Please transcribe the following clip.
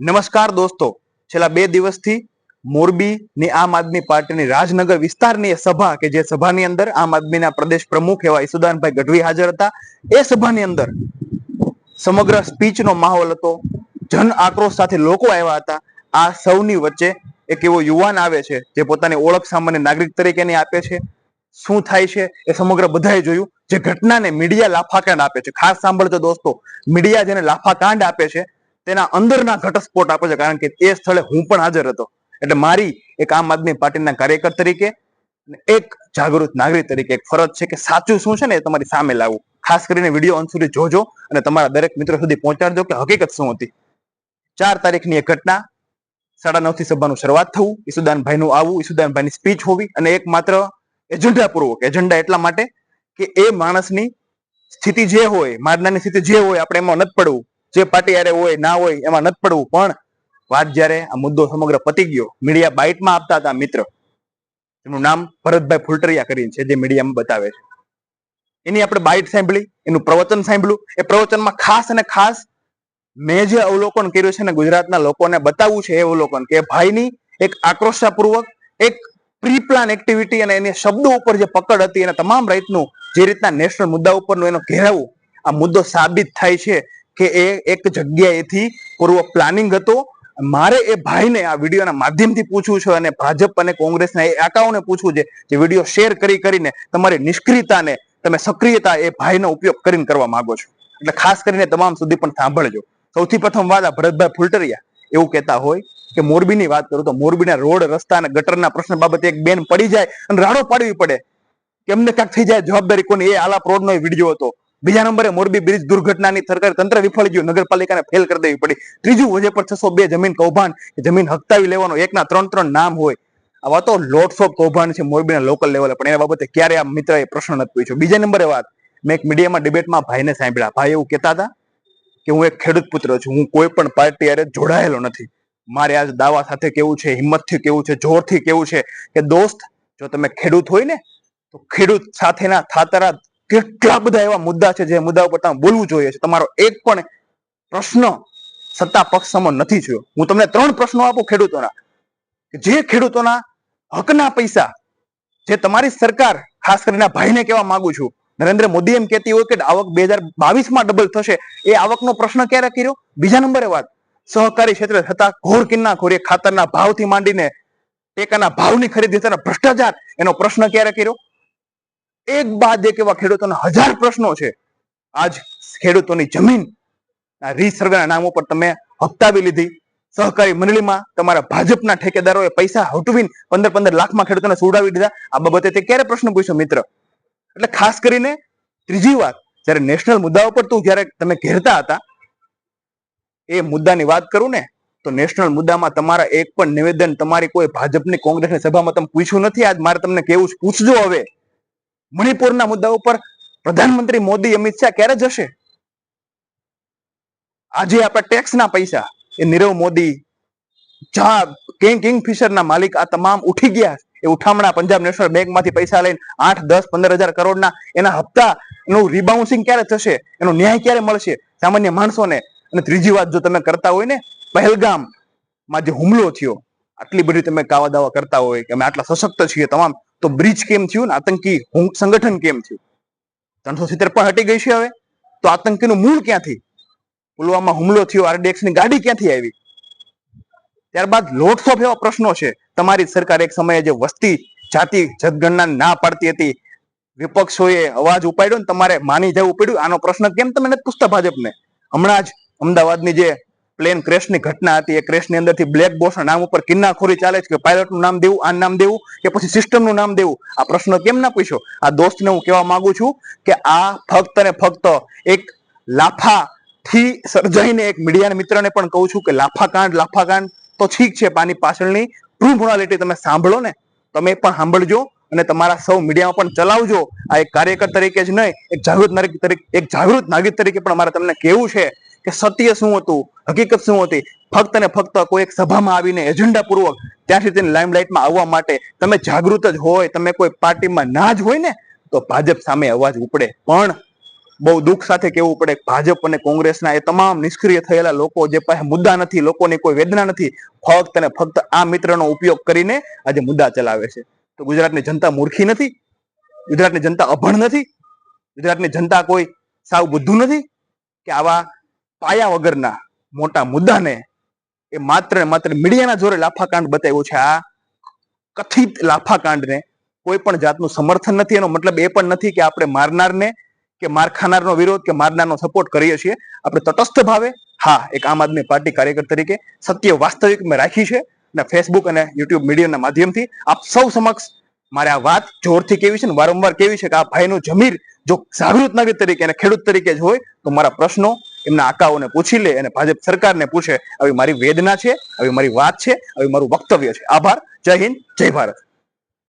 નમસ્કાર દોસ્તો. છેલ્લા બે દિવસથી મોરબીની આમ આદમી પાર્ટીની રાજનગર વિસ્તારની સભા કે જે સભાની અંદર આમ આદમીના પ્રદેશ પ્રમુખ એવા ઈસુદાનભાઈ ગઢવી હાજર હતા, એ સભાની અંદર સમગ્ર સ્પીચનો માહોલ હતો. જન આક્રોશ સાથે લોકો આવ્યા હતા. આ સૌની વચ્ચે એક એવો યુવાન આવે છે, જે પોતાની ઓળખ સામાન્ય નાગરિક તરીકેની આપે છે. શું થાય છે એ સમગ્ર બધાએ જોયું. જે ઘટનાને મીડિયા લાફાકાંડ આપે છે. ખાસ સાંભળજો દોસ્તો. મીડિયા જેને લાફાકાંડ આપે છે તેના અંદરના ઘટસ્ફોટ આપે છે. કારણ કે તે સ્થળે હું પણ હાજર હતો. એટલે મારી એક આમ આદમી પાર્ટીના કાર્યકર તરીકે એક જાગૃત નાગરિક તરીકે એક ફરજ છે કે સાચું શું છે ને એ તમારી સામે લાવવું ખાસ કરીને વીડિયો અંત સુધી જોજો અને તમારા દરેક મિત્રો સુધી પહોંચાડજો કે હકીકત શું હતી. ચાર તારીખની એક ઘટના, સાડા નવથી સભાનું શરૂઆત થવું, ઈસુદાનભાઈનું આવવું, ઈસુદાનભાઈની સ્પીચ હોવી અને એક માત્ર એજન્ડા એજન્ડા એટલા માટે કે એ માણસની સ્થિતિ જે હોય, મારનારની સ્થિતિ જે હોય, આપણે એમાં નથી પડવું. જે પાર્ટી યારે હોય, ના હોય, એમાં નથી પડવું. પણ વાત જ્યારે આ મુદ્દો સમગ્ર પતી ગયો મીડિયા બાઇટમાં આપતા હતા મિત્ર. એનું નામ ભરતભાઈ ફુલટરિયા કરીને છે, જે મીડિયામાં બતાવે છે. એની આપણે બાઇટ સાંભળી, એનું પ્રવચન સાંભળ્યું. એ પ્રવચનમાં ખાસ અને ખાસ મેં જે અવલોકન કર્યું છે ને ગુજરાતના લોકોને બતાવવું છે એ અવલોકન, કે ભાઈની એક આક્રોશાપૂર્વક, એક પ્રી પ્લાન એક્ટિવિટી અને એની શબ્દો ઉપર જે પકડ હતી અને તમામ રાઈતનું જે રીતના નેશનલ મુદ્દા ઉપરનું એનો ઘેરાવું, આ મુદ્દો સાબિત થાય છે કે એ એક જગ્યાએથી પૂર્વ પ્લાનિંગ હતો. મારે એ ભાઈને આ વિડીયોના માધ્યમથી પૂછવું છે અને ભાજપ અને કોંગ્રેસના એ આકાઓને પૂછવું છે જે વીડિયો શેર કરી કરીને તમારી નિષ્ક્રિયતાને તમે સક્રિયતા એ ભાઈનો ઉપયોગ કરીને કરવા માંગો છો. એટલે ખાસ કરીને તમામ સુધી પણ સાંભળજો. સૌથી પ્રથમ વાત આ ભરતભાઈ ફુલટરિયા. એવું કહેતા હોય કે મોરબીની વાત કરું તો મોરબીના રોડ, રસ્તા અને ગટરના પ્રશ્ન બાબતે એક બેન પડી જાય અને રાડો પાડવી પડે. કે એમને ક્યાંક થઈ જાય જવાબદારી કોની? એ આલાપ રોડનો વીડિયો હતો. બીજા નંબરે મોરબી બ્રિજ દુર્ઘટનાની સરકાર તંત્ર વિફળ ગયું નગરપાલિકાને ફેલ કરી દેવી પડી. ત્રીજું, વજે પર છસો બે જમીન કૌભાંડ જમીન હકતાવી લેવાનો એકના ત્રણ ત્રણ નામ હોય. આવા તો લોટ્સ ઓફ કૌભાંડ છે મોરબીના લોકલ લેવલે પણ એના બાબતે ક્યારે આ મિત્રએ પ્રશ્ન નથી પૂછ્યો. બીજા નંબરે વાત, મેં એક મીડિયામાં ડિબેટમાં ભાઈને સાંભળ્યા. ભાઈ એવું કહેતા હતા કે હું એક ખેડૂત પુત્ર છું, હું કોઈ પણ પાર્ટી અરે જોડાયેલો નથી. મારે આજ દાવા સાથે કેવું છે, હિંમતથી કેવું છે, જોરથી કેવું છે કે દોસ્ત, જો તમે ખેડૂત હોય ને, તો ખેડૂત સાથેના થાતરા કેટલા બધા એવા મુદ્દા છે જે મુદ્દા ઉપર તમે બોલવું જોઈએ છે? તમારો એક પણ પ્રશ્ન સત્તા પક્ષ સમો નથી થયો. હું તમને ત્રણ પ્રશ્નો આપું ખેડૂતોના. જે ખેડૂતોના હકના પૈસા જે તમારી સરકાર, ખાસ કરીને ભાઈને કહેવા માંગુ છું, નરેન્દ્ર મોદી એમ કહેતી હોય કે આવક બે હજાર બાવીસમાં ડબલ થશે. એ આવકનો પ્રશ્ન ક્યારે કર્યો? બીજા નંબરે વાત. સહકારી ક્ષેત્રે થતા ઘોર કિન્નાખોરી, ખાતરના ભાવથી માંડીને ટેકાના ભાવની ખરીદી થતા ભ્રષ્ટાચાર, એનો પ્રશ્ન ક્યારે કર્યો? એક બાદ એક એવા ખેડૂતોના હજાર પ્રશ્નો છે. આજ ખેડૂતોની જમીન રીસર્વેના નામ ઉપર તમે હપ્તાવી લીધી. સહકારી મંડળીમાં તમારા ભાજપના ઠેકેદારોએ પૈસા હટવીને પંદર પંદર લાખમાં ખેડૂતોને સુડાવી દીધા. આ બાબતે તે ક્યારે પ્રશ્ન પૂછ્યો, મિત્ર? એટલે ખાસ કરીને ત્રીજી વાત, જ્યારે નેશનલ મુદ્દા ઉપર તું જ્યારે તમે ઘેરતા હતા, એ મુદ્દાની વાત કરું ને, તો નેશનલ મુદ્દામાં તમારા એક પણ નિવેદન તમારી કોઈ ભાજપની કોંગ્રેસની સભામાં તમે પૂછ્યું નથી. આજ મારે તમને કેવું પૂછજો હવે. મણિપુરના મુદ્દા ઉપર પ્રધાનમંત્રી મોદી, અમિત શાહ ક્યારે જશે? આજે આપણા ટેક્સના પૈસા એ નીરવ મોદી, જા, કિંગ, કિંગફિશરના માલિક આ તમામ ઉઠી ગયા. એ ઉઠામણા પંજાબ નેશનલ બેંકમાંથી પૈસા લઈને આઠ, દસ, પંદર હજાર કરોડના એના હપ્તા નું રિબાઉન્સિંગ ક્યારે થશે? એનો ન્યાય ક્યારે મળશે? સામાન્ય માણસોને. અને ત્રીજી વાત જો તમે કરતા હોય ને પહેલગામમાં જે હુમલો થયો આટલી બધી તમે કાવા દાવા કરતા હોય કે અમે આટલા સશક્ત છીએ તમામ, તો બ્રિજ કેમ થયું ને આતંકી સંગઠન કેમ થયું? ત્રણસો સિત્તેર પણ હટી ગઈ છે હવે. તો આતંકીનું મૂળ ક્યાંથી? પુલવામા હુમલો થયો આરડીએક્સની ગાડી ક્યાંથી આવી? ત્યારબાદ લોટ્સ ઓફ એવા પ્રશ્નો છે. તમારી સરકાર એક સમયે જે વસ્તી જાતિ જતગણના ના પાડતી હતી, વિપક્ષોએ અવાજ ઉપાડ્યો ને તમારે માની જવું પડ્યું. આનો પ્રશ્ન કેમ તમે નથી પૂછતા ભાજપને? હમણાં જ અમદાવાદની જે પ્લેન ક્રેશની ઘટના હતી. એ ક્રેશની અંદરથી બ્લેક બોક્સના નામ ઉપર કિન્નાખોરી ચાલે છે કે પાયલટનું નામ દેવું આ નામ દેવું કે પછી સિસ્ટમનું નામ દેવું? આ પ્રશ્ન કેમ ના પૂછ્યો આ દોસ્તને હું કહેવા માંગુ છું કે આ ફક્ત ને ફક્ત એક લાફા થી સર્જાઈને એક મીડિયાના મિત્રને પણ કહું છું કે લાફાકાંડ લાફાકાંડ તો ઠીક છે, પાની પાછળની ટ્રુ મોરાલિટી તમે સાંભળો ને, તમે પણ સાંભળજો અને તમારા સૌ મીડિયામાં પણ ચલાવજો. આ એક કાર્યકર તરીકે જ નહીં, એક જાગૃત નાગરિક તરીકે, એક જાગૃત નાગરિક તરીકે પણ મારે તમને કહેવું છે. કે સત્ય શું હતું? હકીકત શું હતી? ફક્ત ને ફક્ત કોઈ એક સભામાં આવીને એજન્ડા પૂર્વક ત્યાંથી તેને લાઇમલાઇટમાં આવવા માટે તમે જાગૃત જ હોય, તમે કોઈ પાર્ટીમાં ના જ હોય ને, તો ભાજપ સામે અવાજ ઉપડે. પણ બહુ દુઃખ સાથે કહેવું પડે ભાજપ અને કોંગ્રેસના એ તમામ નિષ્ક્રિય થયેલા લોકો જે પાસે મુદ્દા નથી, લોકોની કોઈ વેદના નથી, ફક્ત અને ફક્ત આ મિત્રનો ઉપયોગ કરીને આજે મુદ્દા ચલાવે છે. તો ગુજરાતની જનતા મૂર્ખી નથી? ગુજરાતની જનતા અભણ નથી? ગુજરાતની જનતા કોઈ સાવ બુદ્ધુ નથી? કે આવા પાયા વગરના મોટા મુદ્દાને એ માત્ર માત્ર મીડિયાના જોરે લાફાકાંડ બતાવ્યું છે. આ કથિત લાફાકાંડને કોઈ પણ જાતનું સમર્થન નથી. એનો મતલબ એ પણ નથી કે આપણે મારનારને કે માર ખાનારનો વિરોધ કે મારનારનો સપોર્ટ કરીએ છીએ. આપણે તટસ્થ ભાવે હા, એક આમ આદમી પાર્ટી કાર્યકર તરીકે સત્ય વાસ્તવિક મેં રાખી છે અને ફેસબુક અને યુટ્યુબ મીડિયાના માધ્યમથી આપ સૌ સમક્ષ મારે આ વાત જોરથી કેવી છે ને વારંવાર કેવી છે કે આ ભાઈનું જમીર જો જાગૃત નાગરિક તરીકે અને ખેડૂત તરીકે જ હોય તો મારા પ્રશ્નો એમના આકાઓને પૂછી લે અને ભાજપ સરકારને પૂછે, આવી મારી વેદના છે? આવી મારી વાત છે? આવી મારું વક્તવ્ય છે? આભાર. જય હિન્દ, જય ભારત.